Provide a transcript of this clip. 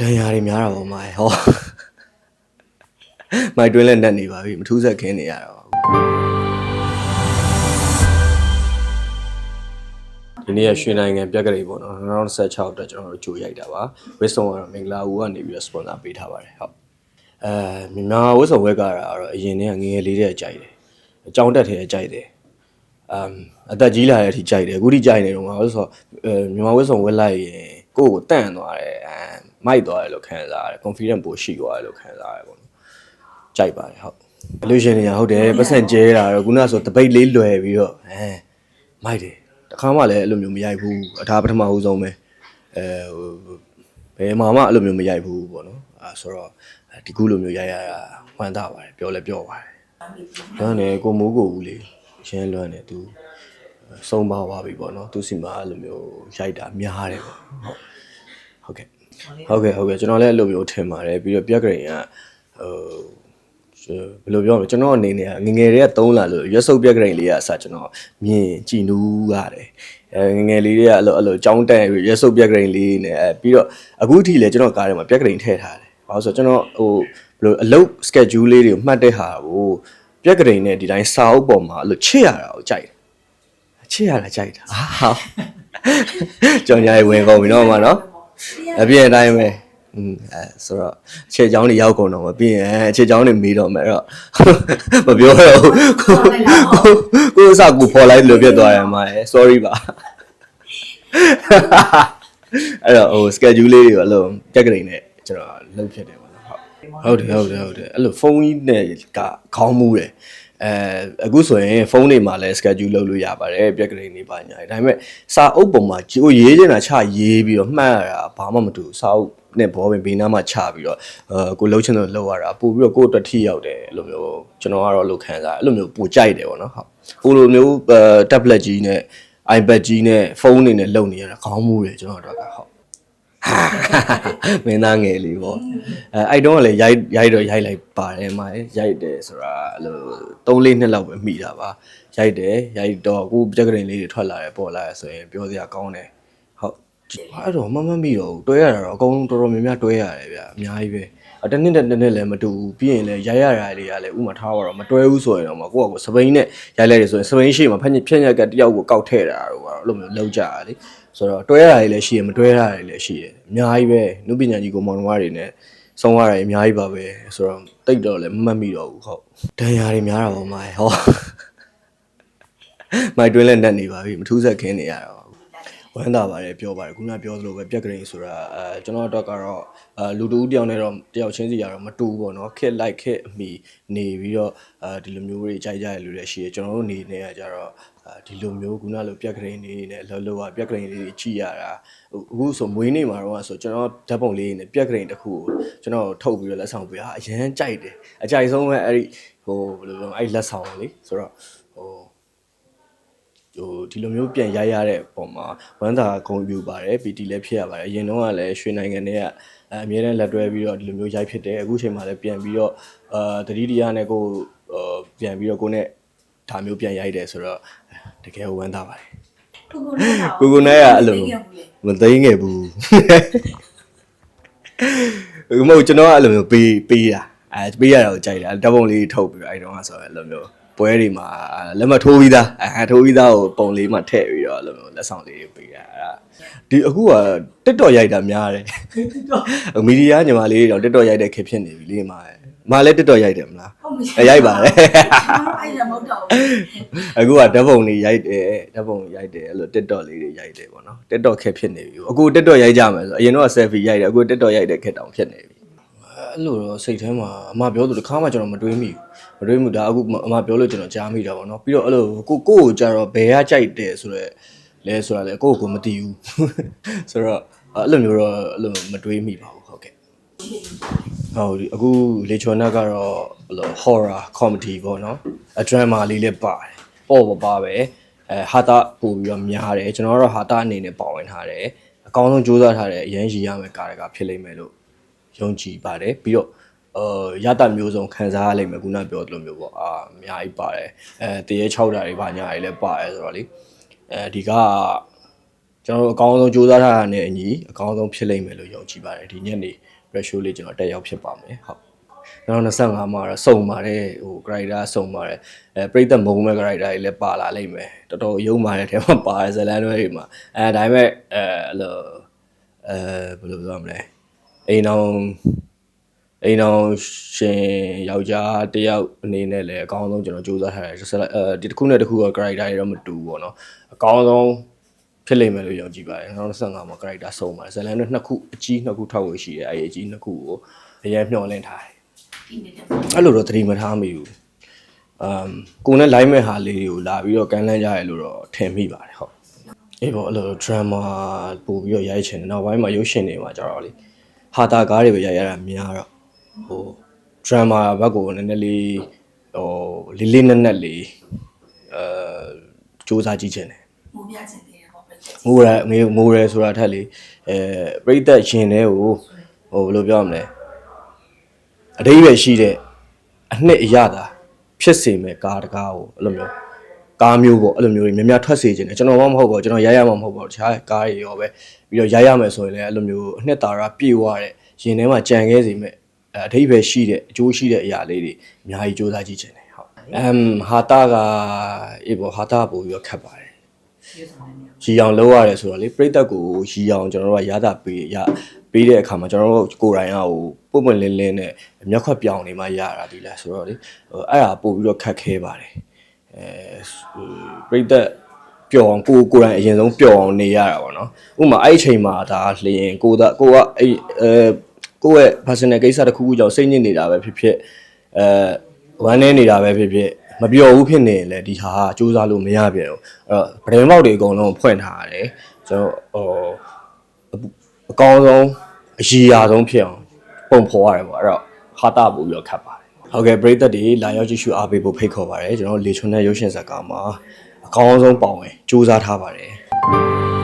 ဒဏ်ရာတွေများတာပေါ့မိုင်ဟောမိုင်တွင်းလည်းနဲ့နေပါပြီမထူးဆက်ခင်းနေရတော့ဒီနေ့ရရွှေနိုင်ငံပြက်ကလေးပေါ့နော်2016အတွက်ကျွန်တော်တို့ကြိုရိုက်တာပါဝစ်ဆုံကတော့မင်္ဂလာဦးကနေပြီးတော့ sponsor ပေးထားပါတယ်ဟုတ်အဲမြန်မာဝစ်ဆုံဝက်ကတော့အရင်ကငယ်ငယ်လေးတည်းကြိုက်တယ်အကြောင်းတက်တယ်ကြိုက်တယ်အမ်အသက်ကြီးလာတဲ့အထိကြိုက်တယ်အခုထိကြိုက်နေတော့မှာဆိုတော့အဲမြန်မာဝစ်ဆောင်ဝက်လိုက်ရင်ကိုယ့်ကိုတန့်သွားတယ်အ မ်မိုက်သွားတယ်လို့ခံစားရတယ် confidence ပိုရှိသွားတယ်လို့ခံစားရတယ်ပေါ့နော်ကြိုက်ပါတယ်ဟုတ်အလူရှင်တွေကဟုတ်တယ်ပတ်စံကျဲတာတော့ခုနကဆိုတပိတ်လေးလွယ်ပြီးတော့အဲမိုက်တယ်တခါမှလည်းအဲ့လိုမျိုးမရိုက်ဘူးအထာပထမဦးဆုံးပဲအဲဟိုဘယ်မှာမှအဲ့လိုမျိုးမရိုက်ဘူးပေါ့နော်အဲဆိုတော့ဒီခုလိုမျိုးရိုက်ရတာဝမ်းသာပါတယ်ပြောလဲပြောပါတယ်လွမ်းတယ်ကိုမိုးကိုဦးလေးရမ်းလွမ်းတယ်သူဆုံးပါသွားပြီပေါ့နော်သူစီမှာအဲ့လိုမျိုးရိုက်တာများတယ်ပေါ့ဟုတ်ဟုတ်ကဲ့ ဟုတ်ကဲ့ဟုတ်ကဲ့ကျွန်တော်လည်းအဲ့လိုမျိုးထင်ပါတယ်ပြီးတော့ပြက်ကရင်ကဟိုဘယ်လိုပြောမလဲကျွန်တော်အနေနဲ့ငငယ်တွေကသုံးလာလို့ရွက်စုပ်ပြက်ကရင်လေးကအစကျွန်တော်မြင်ကြည်နူးရတယ်အဲငငယ်လေးတွေကအဲ့လိုအဲ့လိုကြောင်းတန်ရွက်စုပ်ပြက်ကရင်လေးနဲ့အဲပြီးတော့အခုထိလည်းကျွန်တော်ကားထဲမှာပြက်ကရင်ထည့်ထားတယ်ဘာလို့ဆိုတော့ကျွန်တော်ဟိုဘယ်လိုအလုပ် schedule လေးတွေကိုမှတ်တဲ့ဟာကိုပြက်ကရင်နဲ့ဒီတိုင်းစာအုပ်ပေါ်မှာအဲ့လိုချစ်ရတာကိုကြိုက်တယ်ချစ်ရတာကြိုက်တာဟာကြောင်ညာရေဝင်ကုန်ပြီနော်မနော် အပြည့်အတိုင်းပဲอืมအဲဆိုတော့ခြေချောင်းတွေရောက်ကုန်တော့မပြီးရင်ခြေချောင်းတွေမေးတော့မယ်အဲ့တော့မပြောတော့ဘူးကိုကိုကိုအစကူဖော်လိုက်လို့ပြတ်သွားတယ်မှာ sorry ပါအဲ့တော့ဟို schedule လေးတွေအလုံးတက်ကလေးနဲ့ကျွန်တော်လုပ်ဖြစ်တယ်ပေါ့နော် ဟုတ်ဟုတ်တယ်ဟုတ်တယ်ဟုတ်တယ်အဲ့လိုဖုန်းကြီးနဲ့ကခေါင်းမူးတယ်အဲအခုဆိုရင်ဖုန်းတွေမှာလည်း schedule လုပ်လို့ရပါတယ်ပြက်ကလေးနေပါညာဒါပေမဲ့စာအုပ်ပုံမှာကြိုရေးနေတာချရေးပြီးတော့မှတ်ရတာဘာမှမတူဘူးစာအုပ်နဲ့ဘောပင်ဘေးနားမှာချပြီးတော့အဲကိုလှုပ်ချင်လို့လှုပ်ရတာပို့ပြီးတော့ကိုယ့်အတွက်ထိရောက်တယ်အဲ့လိုမျိုးကျွန်တော်ကတော့လို့ခံစားအဲ့လိုမျိုးပိုကြိုက်တယ်ပေါ့နော်ဟုတ်ဟိုလိုမျိုးအဲ tablet ကြီးနဲ့ iPad ကြီးနဲ့ဖုန်းတွေနဲ့လုပ်နေရတာခေါင်းမူးတယ်ကျွန်တော်တို့ကဟုတ် မင်းသားငယ်လေးပေါ့အဲအဲ့တုန်းကလည်းရိုက်ရိုက်တော့ရိုက်လိုက်ပါတယ်မရိုက်တယ်ဆိုတာအဲ့လို3လေးနှစ်လောက်ပဲမိတာပါရိုက်တယ်ရိုက်တော့အခုပြက်ကလေးလေးတွေထွက်လာတယ်ပေါ်လာရဆိုရင်ပြောစရာကောင်းတယ်ဟုတ်အဲ့တော့မမမိတော့ဘူးတွဲရတာတော့အကုန်လုံးတော်တော်များများတွဲရတယ်ဗျာအများကြီးပဲအတနည်းနဲ့တနည်းလည်းမတူဘူးပြီးရင်လည်းရိုက်ရတာတွေကလည်းဥမာထားတော့မတွဲဘူးဆိုရင်တော့မကိုကကိုစပိန်နဲ့ရိုက်လိုက်တယ်ဆိုရင်စပိန်ရှေ့မှာဖက်ညက်ဖြက်ညက်ကတယောက်ကိုကောက်ထည့်တာတော့အဲ့လိုမျိုးလောက်ကြတာလေဆိုတော့တွဲရတာတွေလည်းရှိရမတွဲရတာတွေလည်းရှိရအများကြီးပဲနုပညာကြီးကိုမောင်နှမတွေနဲ့ဆုံးရတာတွေအများကြီးပါပဲဆိုတော့တိတ်တော့လည်းမမှတ်မိတော့ဘူးဟုတ်ဒဏ်ရာတွေများတာပေါ့မိုင်ဟောမိုင်တွင်းလည်းနဲ့နေပါပြီမထူးဆက်ခင်းနေရတော့ ဝမ်းသာပါတယ်ပြောပါတယ်ခုနပြောသလိုပဲပြက်ကလေးဆိုတာအဲကျွန်တော်တို့ကတော့အဲလူတူတယောက်နဲ့တော့တယောက်ချင်းစီရတော့မတူဘူးပေါ့နော်ခက်လိုက်ခက်အမိနေပြီးတော့အဲဒီလိုမျိုးတွေကြိုက်ကြရလူတွေရှိရကျွန်တော်တို့နေနေရကြတော့အဲဒီလိုမျိုးခုနလိုပြက်ကလေးနေနဲ့လောလောကပြက်ကလေးလေးကြည့်ရတာအခုဆိုမွေးနေ့မှာတော့ဆိုကျွန်တော်ဓာတ်ပုံလေးနဲ့ပြက်ကလေးတစ်ခုကိုကျွန်တော်ထုတ်ပြီးတော့လက်ဆောင်ပေးတာအရန်ကြိုက်တယ်အကြိုက်ဆုံးပဲအဲ့ဒီဟိုဘယ်လိုပြောအဲ့လက်ဆောင်လေးဆိုတော့ ဟိုဟိုဒီလိုမျိုးပြန်ရိုက်ရတဲ့ပုံမှာဝမ်းသာဂုဏ်ပြုပါတယ်ပီတီလည်းဖြစ်ရပါတယ်အရင်တော့ကလည်းရွှေနိုင်ငံတွေကအမြဲတမ်းလက်တွဲပြီးတော့ဒီလိုမျိုးရိုက်ဖြစ်တယ်အခုချိန်မှာလည်းပြန်ပြီးတော့အာတတိတရားနဲ့ကိုဟိုပြန်ပြီးတော့ကိုနဲ့ဒါမျိုးပြန်ရိုက်တယ်ဆိုတော့တကယ်ဝမ်းသာပါတယ်ကိုကိုနဲ့ကိုကိုနဲ့ကအဲ့လိုမသိငယ်ဘူးဟိုမဟုတ်ကျွန်တော်ကအဲ့လိုမျိုးပေးပေးတာအဲပေးရတာကိုကြိုက်တယ်ဓာတ်ပုံလေးထုတ်ပြီးတော့အဲ့တုန်းကဆိုတော့အဲ့လိုမျိုး ပွဲတွေမှာလက်မထိုးပြီးသားအဲထိုးပြီးသားကိုပုံလေးမှထည့်ပြီးတော့အဲ့လိုမျိုးလက်ဆောင်လေးပေးတာအဲ့ဒါဒီအခုကတက်တော်ရိုက်တာများတယ်မီဒီယာညီမလေးတော့တက်တော်ရိုက်တဲ့ခေတ်ဖြစ်နေပြီလေမာမလည်းတက်တော်ရိုက်တယ်မလားဟုတ်မရှိအဲရိုက်ပါတယ်အဲ့ဒါမဟုတ်တော့ဘူးအခုကဓာတ်ပုံလေးရိုက်တယ်ဓာတ်ပုံရိုက်တယ်အဲ့လို TikTok လေးတွေရိုက်တယ်ပေါ့နော် TikTok ခက်ဖြစ်နေပြီအခု TikTok ရိုက်ကြမယ်ဆိုအရင်တော့ selfie ရိုက်တယ်အခု TikTok ရိုက်တဲ့ခက်တောင်ဖြစ်နေပြီ အဲ့လိုတော့စိတ်ထဲမှာအမပြောသူတစ်ခါမှကျွန်တော်မတွေးမိဘူးမတွေးမိဒါအခုအမပြောလို့ကျွန်တော်ကြားမိတာပေါ့နော်ပြီးတော့အဲ့လိုကိုကိုကိုကြတော့ဘယ်ကကြိုက်တယ်ဆိုတော့လဲဆိုတာလဲကိုကိုမသိဘူးဆိုတော့အဲ့လိုမျိုးတော့အဲ့လိုမတွေးမိပါဘူးဟုတ်ကဲ့ဟုတ်ဒီအခုလေချော်နက်ကတော့ဘယ်လို horror comedy ပေါ့နော်အ drama လေးလည်းပါတယ်ပေါ့ပေါ့ပါပဲအဲဟာတာပို့ပြီးတော့များတယ်ကျွန်တော်ကတော့ဟာတာအနေနဲ့ပါဝင်ထားတယ်အကောင်းဆုံးစူးစမ်းထားတယ်အရင်ရည်ရမယ်ကားတကဖြစ်လိမ့်မယ်လို့ ယုံကြည်ပါတယ်ပြီးတော့အာရတမျိုးစုံခံစားရလိမ့်မယ်ခုနပြောသလိုမျိုးပေါ့အာအများကြီးပါတယ်အဲတရေ6တာတွေဘာညာတွေလည်းပါတယ်ဆိုတော့လေအဲဒီကကျွန်တော်တို့အကောင်းဆုံးကြိုးစားထားတာနဲ့အညီအကောင်းဆုံးဖြစ်လိမ့်မယ်လို့ယုံကြည်ပါတယ်ဒီညနေ ratio လေးကျွန်တော်တက်ရောက်ဖြစ်ပါမယ်ဟုတ်2025မှာတော့စုံပါတယ်ဟို character စုံပါတယ်အဲပြိသက်မုံမဲ့ character တွေလည်းပါလာလိမ့်မယ်တော်တော်ရုံမာတဲ့ထဲမှာပါတယ်ဇလန်တွေတွေမှာအဲဒါပေမဲ့အဲအဲ့လိုအဲဘယ်လိုပြောရမလဲ အိမ်အောင်အိမ်အောင်ရှင်ယောက်ျားတစ်ယောက်အနေနဲ့လည်းအကောင်းဆုံးကျွန်တော်ကြိုးစားထားတယ်ဆက်လက်အဲဒီတစ်ခုနဲ့တစ်ခုက character တွေတော့မတူဘူးပေါ့နော်အကောင်းဆုံးဖြစ်လိမ့်မယ်လို့ယုံကြည်ပါတယ်2025မှာ character စုံပါတယ်ဇလန်တွေနှစ်ခုအကြီးနှစ်ခုထောက်ဝေရှိတယ်အဲဒီအကြီးနှစ်ခုကိုအရင်မျှော်လင့်ထားတယ်ဒီနေ့တက်အဲ့လိုတော့သတိမထားမိဘူးအမ်ကိုနဲ့ line မဲ့ဟာလေးတွေကိုလာပြီးတော့ကန်လန်းကြရလို့တော့ထင်မိပါတယ်ဟုတ်အေးပေါ့အဲ့လို drama ပို့ပြီးတော့ရိုက်ချင်တယ်နောက်ပိုင်းမှာရုပ်ရှင်တွေမှာကြတော့လေ ဟာတာကားတွေပဲရိုက်ရတာများတော့ဟို drama ဘက်ကိုနည်းနည်းလေးဟိုလေးလေးနက်နက်လေးအဲစူးစမ်းကြည့်ချင်တယ်မူပြချင်သေးတယ်ပေါ့ပဲငိုရငေးငိုရဆိုတာထက်လေအဲပြိသက်ရှင်တဲ့ကိုဟိုဘယ်လိုပြောရမလဲအတိပ္ပယ်ရှိတဲ့အနှစ်အရသာဖြစ်စေမဲ့ကားတကားကိုအဲ့လိုမျိုး ကားမျိုးပေါ့အဲ့လိုမျိုးတွေများများထွက်စေခြင်းတယ်ကျွန်တော်မှမဟုတ်ပါဘူးကျွန်တော်ရိုက်ရမှာမဟုတ်ပါဘူးတခြားကားတွေရောပဲပြီးတော့ရိုက်ရမယ်ဆိုရင်လည်းအဲ့လိုမျိုးအနှစ်သာရပြည့်ဝတဲ့ရင်ထဲမှာကြံခဲ့စေမဲ့အဲအတိပ္ပယ်ရှိတဲ့အကျိုးရှိတဲ့အရာလေးတွေအများကြီးစူးစမ်းကြည့်ခြင်းတယ်ဟုတ်အမ်ဟာတာကအေးပေါ့ဟာတာပို့ပြီးတော့ခတ်ပါတယ်ရီအောင်လောက်ရတယ်ဆိုတော့လေပြိတက်ကိုရီအောင်ကျွန်တော်တို့ကရတာပေးရပေးတဲ့အခါမှာကျွန်တော်တို့ကိုယ်တိုင်ကဟိုပုံပွင့်လင်းလင်းနဲ့မျက်ခွက်ပြောင်းနေမှရတာဒီလားဆိုတော့လေဟိုအဲ့ဒါပို့ပြီးတော့ခက်ခဲပါတယ် အဲပြိတက်ပျော်အောင်ကိုကိုယ်တိုင်အရင်ဆုံးပျော်အောင်နေရတာပေါ့နော်ဥပမာအဲ့ဒီအချိန်မှာဒါလျင်ကိုကကိုကအဲ့အဲကိုယ့်ရဲ့ personal ကိစ္စတစ်ခုခုကြောင့်စိတ်ညစ်နေတာပဲဖြစ်ဖြစ်အဲဝမ်းနေနေတာပဲဖြစ်ဖြစ်မပျော်ဘူးဖြစ်နေရင်လည်းဒီဟာကစူးစမ်းလို့မရပြန်ဘူးအဲ့တော့ဗဒင်းပေါက်တွေအကုန်လုံးဖွင့်ထားရတယ်ကျွန်တော်ဟိုအကောင်းဆုံးအရည်အရာဆုံးဖြစ်အောင်ပုံဖော်ရတယ်ပေါ့အဲ့တော့ဟာတာပို့ပြီးတော့ခတ်ပါတယ် ဟုတ်ကဲ့ပရိသတ်တွေလာရောက်ကြည့်ရှုအားပေးဖို့ဖိတ်ခေါ်ပါတယ်ကျွန်တော်လေချွန်တဲ့ရုပ်ရှင်ဇာတ်ကားမှာအကောင်းဆုံးပေါင်ဝင်စူးစမ်းထားပါတယ်